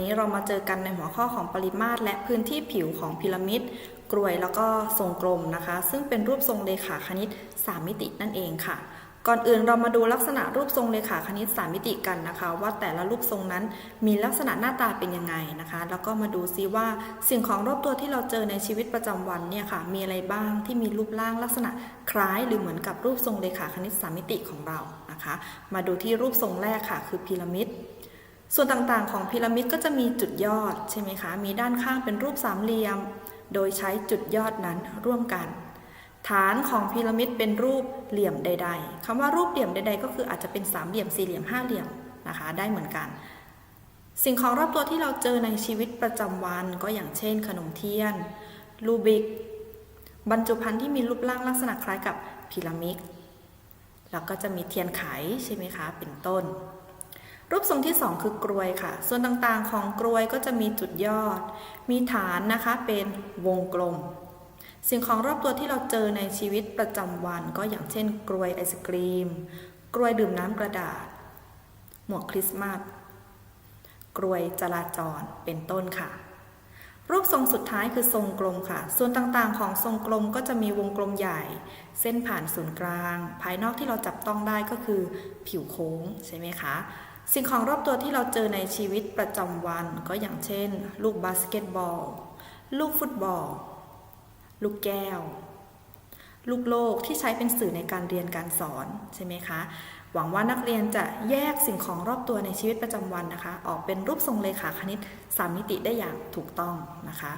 นี้เรามาเจอกันในหัวข้อของปริมาตรและพื้นที่ผิวของพีระมิด กรวยแล้วก็ทรงกลมนะคะ ซึ่งเป็นรูปทรงเลขาคณิต 3 มิตินั่นเองค่ะ ก่อนอื่นเรามาดูลักษณะรูปทรงเลขาคณิต 3 มิติกันนะคะ ว่าแต่ละรูปทรงนั้นมีลักษณะหน้าตาเป็นยังไงนะคะ แล้วก็มาดูซิว่าสิ่งของรอบตัวที่เราเจอในชีวิตประจำวันเนี่ยค่ะ มีอะไรบ้างที่มีรูปร่างลักษณะคล้ายหรือเหมือนกับรูปทรงเลขาคณิต 3 มิติของเรานะคะ มาดูที่รูปทรงแรกค่ะ คือพีระมิด ส่วนต่างๆ ของพีระมิดก็จะมีจุดยอดใช่ไหมคะ มีด้านข้างเป็นรูปสามเหลี่ยม โดยใช้จุดยอดนั้นร่วมกัน ฐานของพีระมิดเป็นรูปเหลี่ยมใด ๆคำว่ารูปเหลี่ยมใด ๆ ก็คืออาจจะเป็นสามเหลี่ยมสี่เหลี่ยมห้าเหลี่ยมนะคะ ได้เหมือนกัน สิ่งของรอบตัวที่เราเจอในชีวิตประจำวันก็อย่างเช่น ขนมเทียน ลูบิก บรรจุภัณฑ์ที่มีรูปร่างลักษณะคล้ายกับพีระมิด แล้วก็จะมีเทียนไขใช่ไหมคะ เป็นต้น รูปทรงที่ 2 คือกรวยค่ะ ส่วนต่างๆของกรวยก็จะมีจุดยอด มีฐานนะคะเป็นวงกลม สิ่งของรอบตัวที่เราเจอในชีวิตประจำวัน ก็อย่างเช่น กรวยไอศกรีม กรวยดื่มน้ำกระดาษ หมวกคริสต์มาส กรวยจราจรเป็นต้นค่ะ รูปทรงสุดท้ายคือทรงกลมค่ะ ส่วนต่างๆ ของทรงกลมก็จะมีวงกลมใหญ่ เส้นผ่านศูนย์กลาง ภายนอกที่เราจับต้องได้ก็คือผิวโค้งใช่ไหมคะ สิ่งของรอบตัวที่เราเจอในชีวิตประจำวันก็อย่างเช่น ลูกบาสเกตบอล ลูกฟุตบอล ลูกแก้ว ลูกโลกที่ใช้เป็นสื่อในการเรียนการสอนใช่ไหมคะ หวังว่านักเรียนจะแยกสิ่งของรอบตัวในชีวิตประจำวันนะคะ ออกเป็นรูปทรงเลขาคณิต3มิติได้อย่างถูกต้องนะคะ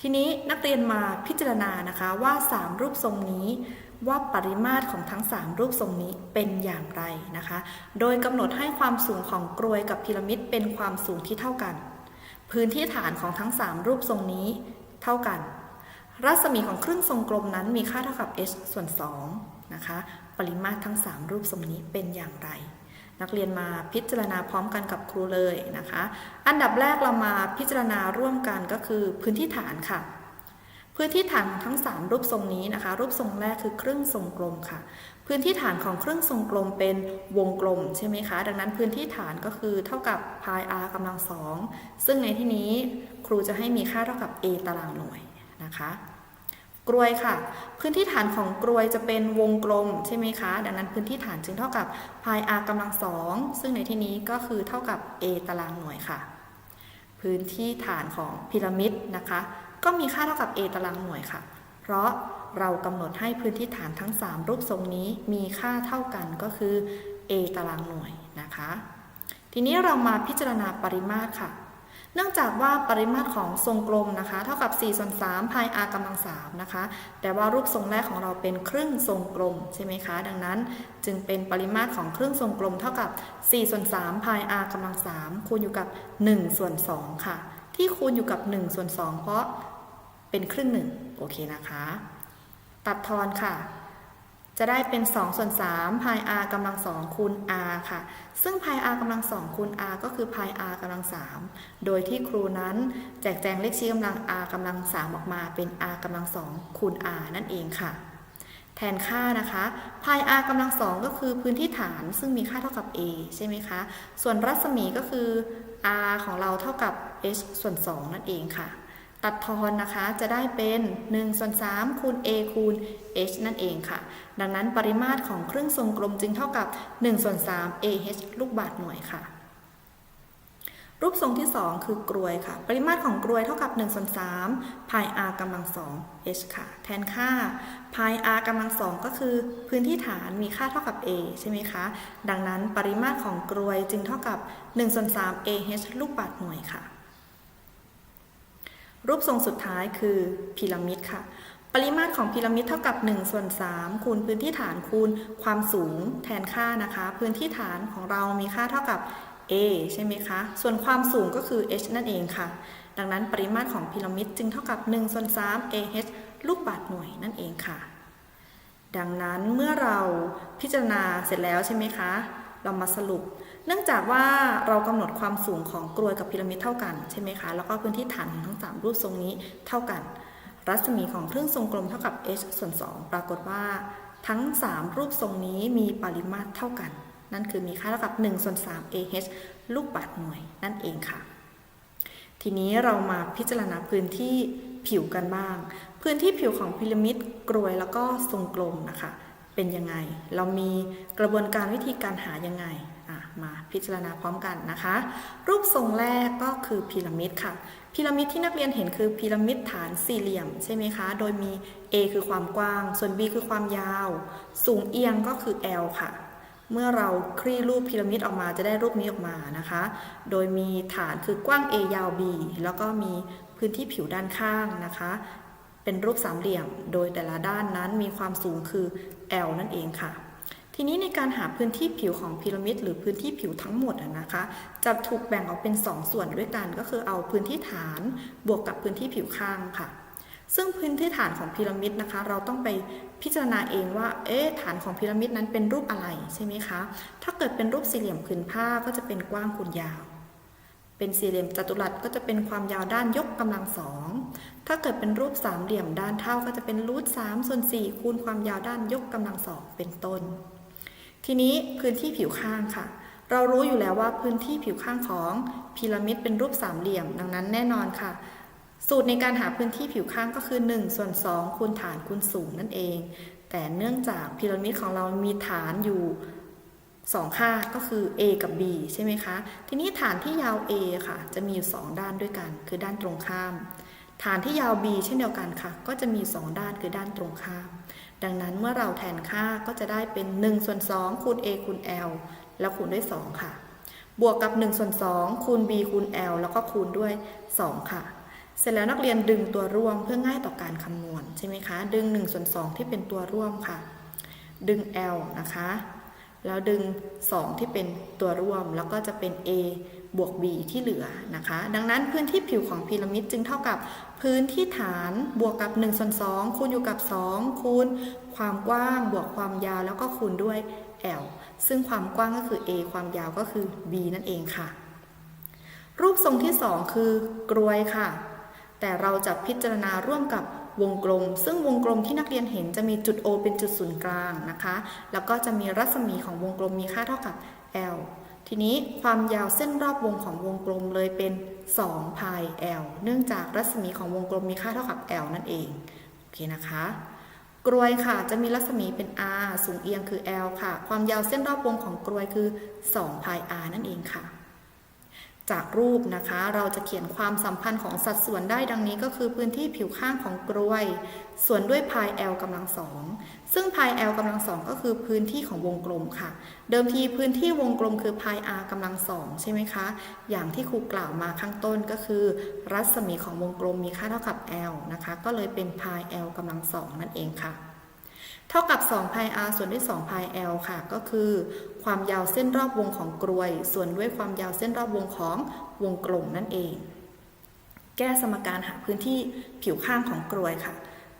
ทีนี้นักเรียนมาพิจารณานะคะว่า 3 รูปทรงนี้ ว่าปริมาตรของทั้ง 3 รูปทรงนี้เป็นอย่างไรนะคะ โดยกำหนดให้ความสูงของกรวยกับพีระมิดเป็นความสูงที่เท่ากัน พื้นที่ฐานของทั้ง 3 รูปทรงนี้เท่ากัน รัศมีของครึ่งทรงกลมนั้นมีค่าเท่ากับ h ส่วน2นะคะ ปริมาตรทั้ง 3 รูปทรงนี้เป็นอย่างไร นักเรียนมาพิจารณาพร้อมกันกับครูเลยนะคะ อันดับแรกเรามาพิจารณาร่วมกันก็คือพื้นที่ฐานค่ะ พื้นที่ฐานของทั้ง 3 รูปทรงนี้นะคะ รูปทรงแรกคือครึ่งทรงกลมค่ะ พื้นที่ฐานของครึ่งทรงกลมเป็นวงกลมใช่ไหมคะ ดังนั้นพื้นที่ฐานก็คือเท่ากับ pi r กำลังสองซึ่งในที่นี้ครูจะให้มีค่าเท่ากับ a ตารางหน่วยนะคะกรวยค่ะ พื้นที่ฐานของกรวยจะเป็นวงกลมใช่ไหมคะ ดังนั้นพื้นที่ฐานจึงเท่ากับ pi r กำลังสองซึ่งในที่นี้ก็คือเท่ากับ a ตารางหน่วยค่ะ พื้นที่ฐานของพีระมิดนะคะ ก็มีค่าเท่ากับ a ตารางหน่วยค่ะ เพราะเรากำหนดให้พื้นที่ฐานทั้ง 3 รูปทรงนี้มีค่าเท่ากันก็คือ a ตารางหน่วยนะคะ ทีนี้เรามาพิจารณาปริมาตรค่ะ เนื่องจากว่าปริมาตรของทรงกลมนะคะ เท่ากับ4ส่วน3 pi r กำลัง3นะคะ แต่ว่ารูปทรงแรกของเราเป็นครึ่งทรงกลมใช่ไหมคะ ดังนั้นจึงเป็นปริมาตรของครึ่งทรงกลม เท่ากับ4ส่วน3 pi r กำลัง3คูณอยู่กับ1ส่วน2ค่ะ ที่คูณอยู่กับ1ส่วน2เพราะ เป็นครึ่งหนึ่งโอเคนะคะ ตัดทอนค่ะ จะได้เป็น2ส่วน3 pi r กำลัง2คูณ r ค่ะ ซึ่ง pi r กำลัง2คูณ r ก็คือ pi r กำลัง3โดยที่ครูนั้นแจกแจงเลขชี้กำลัง r กำลัง3ออกมาเป็น r กำลัง2คูณ r นั่นเองค่ะแทนค่านะคะ pi r กำลัง2ก็คือพื้นที่ฐานซึ่งมีค่าเท่ากับ a ใช่ไหมคะ ส่วนรัศมีก็คือ r ของเราเท่ากับ h ส่วน 2 นั่นเองค่ะ ตัดทอนนะคะจะได้เป็น1ส่วน3คูณ a คูณ h นั่นเองค่ะ ดังนั้นปริมาตรของเครึ่องทรงกลมจึงเท่ากับ1ส่วน3 ah ลูกบาศก์หน่วยค่ะ รูปทรงที่ 2 คือกรวยค่ะ ปริมาตรของกรวยเท่ากับ1ส่วน3 pi r กำลัง2 h ค่ะ แทนค่า pi r กำลัง2ก็คือพื้นที่ฐานมีค่าเท่ากับ a ใช่ไหมคะ ดังนั้นปริมาตรของกรวยจึงเท่ากับ1ส่วน3 ah ลูกบาศก์หน่วยค่ะ รูปทรงสุดท้ายคือพีระมิดค่ะ ปริมาตรของพีระมิดเท่ากับ1ส่วน3คูณพื้นที่ฐานคูณความสูงแทนค่านะคะ พื้นที่ฐานของเรามีค่าเท่ากับ a ใช่ไหมคะ ส่วนความสูงก็คือ h นั่นเองค่ะ ดังนั้นปริมาตรของพีระมิดจึงเท่ากับ1ส่วน3 ah ลูกบาศก์หน่วยนั่นเองค่ะ ดังนั้นเมื่อเราพิจารณาเสร็จแล้วใช่ไหมคะ เรามาสรุป เนื่องจากว่าเรากำหนดความสูงของกรวยกับพีระมิดเท่ากันใช่ไหมคะ แล้วก็พื้นที่ฐานของทั้ง 3 รูปทรงนี้เท่ากัน รัศมีของเครึ่องทรงกลมเท่ากับ h ส่วน 2 ปรากฏว่าทั้ง 3 รูปทรงนี้มีปริมาตรเท่ากัน นั่นคือมีค่าเท่ากับ1ส่วน3 ah ลูกบาศก์หน่วยนั่นเองค่ะ ทีนี้เรามาพิจารณาพื้นที่ผิวกันบ้าง พื้นที่ผิวของพีระมิดกรวยแล้วก็ทรงกลมนะคะ เป็นยังไง เรามีกระบวนการวิธีการหายังไง มาพิจารณาพร้อมกันนะคะ รูปทรงแรกก็คือพีระมิดค่ะ พีระมิดที่นักเรียนเห็นคือพีระมิดฐานสี่เหลี่ยมใช่ไหมคะ โดยมี A คือความกว้าง ส่วน B คือความยาว สูงเอียงก็คือ L ค่ะ เมื่อเราคลี่รูปพีระมิดออกมาจะได้รูปนี้ออกมานะคะ โดยมีฐานคือกว้าง A ยาว B แล้วก็มีพื้นที่ผิวด้านข้างนะคะ เป็นรูปสามเหลี่ยม โดยแต่ละด้านนั้นมีความสูงคือ L นั่นเองค่ะ ทีนี้ในการหาพื้นที่ผิวของพีระมิดหรือพื้นที่ผิวทั้งหมดนะคะ จะถูกแบ่งออกเป็น 2 ส่วนด้วยกัน ก็คือเอาพื้นที่ฐานบวกกับพื้นที่ผิวข้างค่ะ ซึ่งพื้นที่ฐานของพีระมิดนะคะ เราต้องไปพิจารณาเองว่า เอ๊ะฐานของพีระมิดนั้นเป็นรูปอะไรใช่ไหมคะ ถ้าเกิดเป็นรูปสี่เหลี่ยมผืนผ้าก็จะเป็นกว้างคูณยาวเป็นสี่เหลี่ยมจัตุรัสก็จะเป็นความยาวด้านยกกำลังสอง ถ้าเกิดเป็นรูปสามเหลี่ยมด้านเท่าก็จะเป็นรูทสามส่วนสี่คูณความยาวด้านยกกำลังสองเป็นต้น ทีนี้พื้นที่ผิวข้างค่ะ เรารู้อยู่แล้วว่าพื้นที่ผิวข้างของพีระมิดเป็นรูปสามเหลี่ยม ดังนั้นแน่นอนค่ะ สูตรในการหาพื้นที่ผิวข้างก็คือ1ส่วน2คูณฐานคูณสูงนั่นเอง แต่เนื่องจากพีระมิดของเรามีฐานอยู่2ค่าก็คือ A กับ B ใช่ไหมคะ ทีนี้ฐานที่ยาว A ค่ะ จะมีอยู่ 2 ด้านด้วยกัน คือด้านตรงข้าม ฐานที่ยาว B เช่นเดียวกันค่ะ ก็จะมี 2 ด้านคือด้านตรงข้าม ดังนั้นเมื่อเราแทนค่าก็จะได้เป็น1ส่วน2คูณ A คูณ L แล้วคูณด้วย 2 ค่ะ บวกกับ1ส่วน2คูณ B คูณ L แล้วก็คูณด้วย 2 ค่ะ เสร็จแล้วนักเรียนดึงตัวร่วมเพื่อง่ายต่อการคำนวณใช่ไหมคะ ดึง1ส่วน2ที่เป็นตัวร่วมค่ะ ดึง L นะคะ แล้วดึง 2 ที่เป็นตัวร่วมแล้วก็จะเป็น A บวก B ที่เหลือนะคะ ดังนั้นพื้นที่ผิวของพีระมิดจึงเท่ากับพื้นที่ฐานบวกกับ1ส่วน2คูณอยู่กับ 2 คูณ ความกว้างบวกความยาวแล้วก็คูณด้วย L ซึ่งความกว้างก็คือ A ความยาวก็คือ B นั่นเองค่ะ รูปทรงที่ 2 คือกรวยค่ะ แต่เราจะพิจารณาร่วมกับวงกลม ซึ่งวงกลมที่นักเรียนเห็นจะมีจุด O เป็นจุดศูนย์กลางนะคะ แล้วก็จะมีรัศมีของวงกลมมีค่าเท่ากับ L ทีนี้ความยาวเส้นรอบวงของวงกลมเลยเป็น2 pi L เนื่องจากรัศมีของวงกลมมีค่าเท่ากับ L นั่นเอง โอเคนะคะ กรวยค่ะจะมีรัศมีเป็น r สูงเอียงคือ L ค่ะ ความยาวเส้นรอบวงของกรวยคือ2 pi r นั่นเองค่ะ จากรูปนะคะ เราจะเขียนความสัมพันธ์ของสัดส่วนได้ดังนี้ก็คือพื้นที่ผิวข้างของกรวย ส่วนด้วย pi l กำลังสองซึ่ง pi l กำลังสองก็คือพื้นที่ของวงกลมค่ะ เดิมทีพื้นที่วงกลมคือ pi r กำลังสองใช่ไหมคะ อย่างที่ครูกล่าวมาข้างต้นก็คือ รัศมีของวงกลมมีค่าเท่ากับ l นะคะ ก็เลยเป็น pi l กำลังสองนั่นเองค่ะ เท่ากับ2 pi r ส่วนด้วย2 pi l ค่ะ ก็คือความยาวเส้นรอบวงของกรวย ส่วนด้วยความยาวเส้นรอบวงของวงกลมนั่นเอง แก้สมการหาพื้นที่ผิวข้างของกรวยค่ะ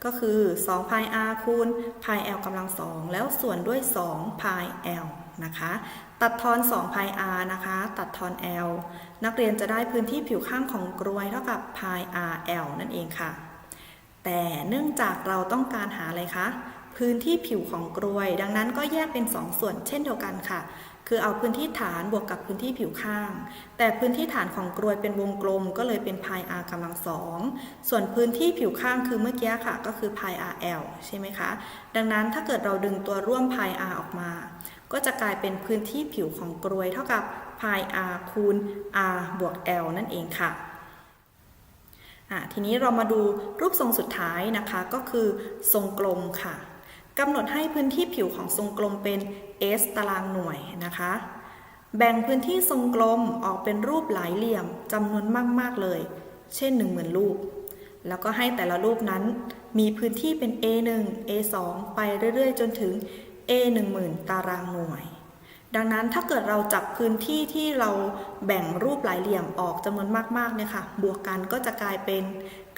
ก็คือ2 pi r คูณ pi l กำลังสองแล้วส่วนด้วย2 pi l นะคะ ตัดทอน2 pi r นะคะ ตัดทอน l นักเรียนจะได้พื้นที่ผิวข้างของกรวยเท่ากับ pi r l นั่นเองค่ะ แต่เนื่องจากเราต้องการหาอะไรคะ พื้นที่ผิวของกรวย ดังนั้นก็แยกเป็น2ส่วนเช่นเดียวกันค่ะ คือเอาพื้นที่ฐานบวกกับพื้นที่ผิวข้าง แต่พื้นที่ฐานของกรวยเป็นวงกลม ก็เลยเป็น pi r กำลังสองส่วนพื้นที่ผิวข้างคือเมื่อกี้ค่ะก็คือ pi r l ใช่ไหมคะ ดังนั้นถ้าเกิดเราดึงตัวร่วม pi r ออกมา ก็จะกลายเป็นพื้นที่ผิวของกรวยเท่ากับ pi r คูณ r บวก l นั่นเองค่ะทีนี้เรามาดูรูปทรงสุดท้ายนะคะก็คือทรงกลมค่ะ กำหนดให้พื้นที่ผิวของทรงกลมเป็น s ตารางหน่วยนะคะ แบ่งพื้นที่ทรงกลมออกเป็นรูปหลายเหลี่ยมจำนวนมาก ๆ เลย เช่น 1 0,000 รูป แล้วก็ให้แต่ละรูปนั้นมีพื้นที่เป็น A1 A2 ไปเรื่อย ๆ จนถึง A 1 0,000 ตารางหน่วย ดังนั้นถ้าเกิดเราจับพื้นที่ที่เราแบ่งรูปหลายเหลี่ยมออกจำนวนมากๆเนี่ยค่ะ บวกกันก็จะกลายเป็น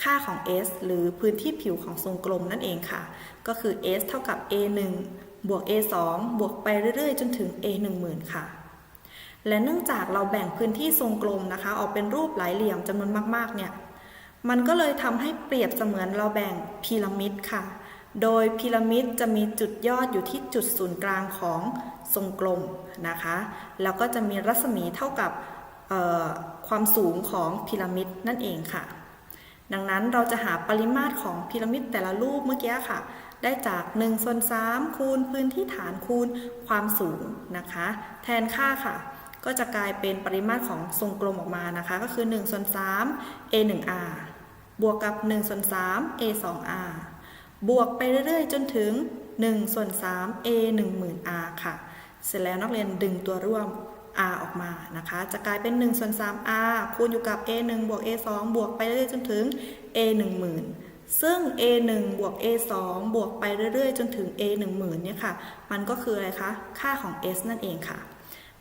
ค่าของ s หรือพื้นที่ผิวของทรงกลมนั่นเองค่ะ ก็คือ s เท่ากับ a 1 บวก a 2 บวกไปเรื่อยๆ จนถึง a 1 0,000 ค่ะ และเนื่องจากเราแบ่งพื้นที่ทรงกลมนะคะ ออกเป็นรูปหลายเหลี่ยมจำนวนมากๆเนี่ย มันก็เลยทำให้เปรียบเสมือนเราแบ่งพีระมิดค่ะ โดยพีระมิดจะมีจุดยอดอยู่ที่จุดศูนย์กลางของทรงกลมนะคะ แล้วก็จะมีรัศมีเท่ากับความสูงของพีระมิดนั่นเองค่ะ ดังนั้นเราจะหาปริมาตรของพีระมิดแต่ละรูปเมื่อกี้ค่ะ ได้จาก1ส่วน3คูณพื้นที่ฐานคูณความสูงนะคะ แทนค่าค่ะ ก็จะกลายเป็นปริมาตรของทรงกลมออกมานะคะ ก็คือ1ส่วน3 a 1 r บวกกับ1ส่วน3 a 2 r บวกไปเรื่อยๆ จนถึง1ส่วน3 a 1 0 0 0 0 r ค่ะ เสร็จแล้วนักเรียนดึงตัวร่วม r ออกมานะคะ จะกลายเป็น1ส่วน3 r คูณอยู่กับ a 1บวก a 2บวกไปเรื่อยๆ จนถึง a 1 0 0 0 0ซึ่ง a 1บวก a 2บวกไปเรื่อยๆ จนถึง a 1 0 0 0 0เนี่ยค่ะ มันก็คืออะไรคะ ค่าของ s นั่นเองค่ะ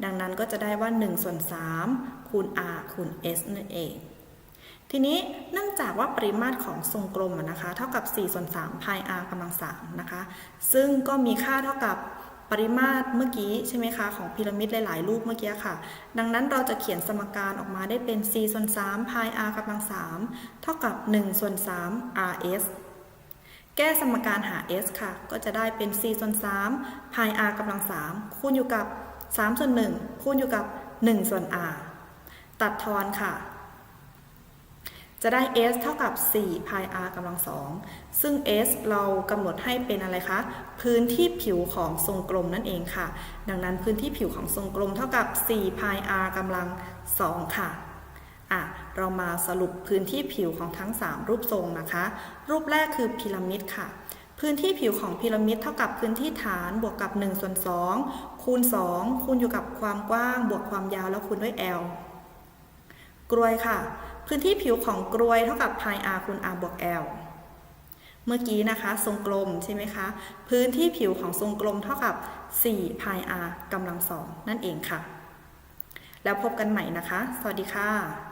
ดังนั้นก็จะได้ว่า1ส่วน3คูณ r คูณ s นั่นเอง ทีนี้เนื่องจากว่าปริมาตรของทรงกลมนะคะ เท่ากับ4ส่วน3 pi r กำลัง3นะคะ ซึ่งก็มีค่าเท่ากับปริมาตรเมื่อกี้ใช่ไหมคะของพีระมิดหลาย ๆ รูปเมื่อกี้ค่ะ ดังนั้นเราจะเขียนสมการออกมาได้เป็น4ส่วน3 pi r กำลัง 3 เท่ากับ 1 ส่วน 3 rs แก้สมการหา s ค่ะ ก็จะได้เป็น4ส่วน3 pi r กำลัง 3 คูณอยู่กับ 3 ส่วน 1 คูณอยู่กับ 1 ส่วน r ตัดทอนค่ะ จะได้ s เท่ากับ4 pi r กำลัง2ซึ่ง s เรากำหนดให้เป็นอะไรคะ พื้นที่ผิวของทรงกลมนั่นเองค่ะ ดังนั้นพื้นที่ผิวของทรงกลมเท่ากับ4 pi r กำลัง2ค่ะอะ เรามาสรุปพื้นที่ผิวของทั้ง 3 รูปทรงนะคะ รูปแรกคือพีระมิดค่ะ พื้นที่ผิวของพีระมิดเท่ากับพื้นที่ฐานบวกกับ1ส่วน2คูณ 2 คูณอยู่กับความกว้าง บวกความยาวแล้วคูณด้วย l กรวยค่ะ พื้นที่ผิวของกรวยเท่ากับ pi r คูณ r บวก l เมื่อกี้นะคะ ทรงกลมใช่ไหมคะ พื้นที่ผิวของทรงกลมเท่ากับ4 pi r กำลังสองนั่นเองค่ะ แล้วพบกันใหม่นะคะ สวัสดีค่ะ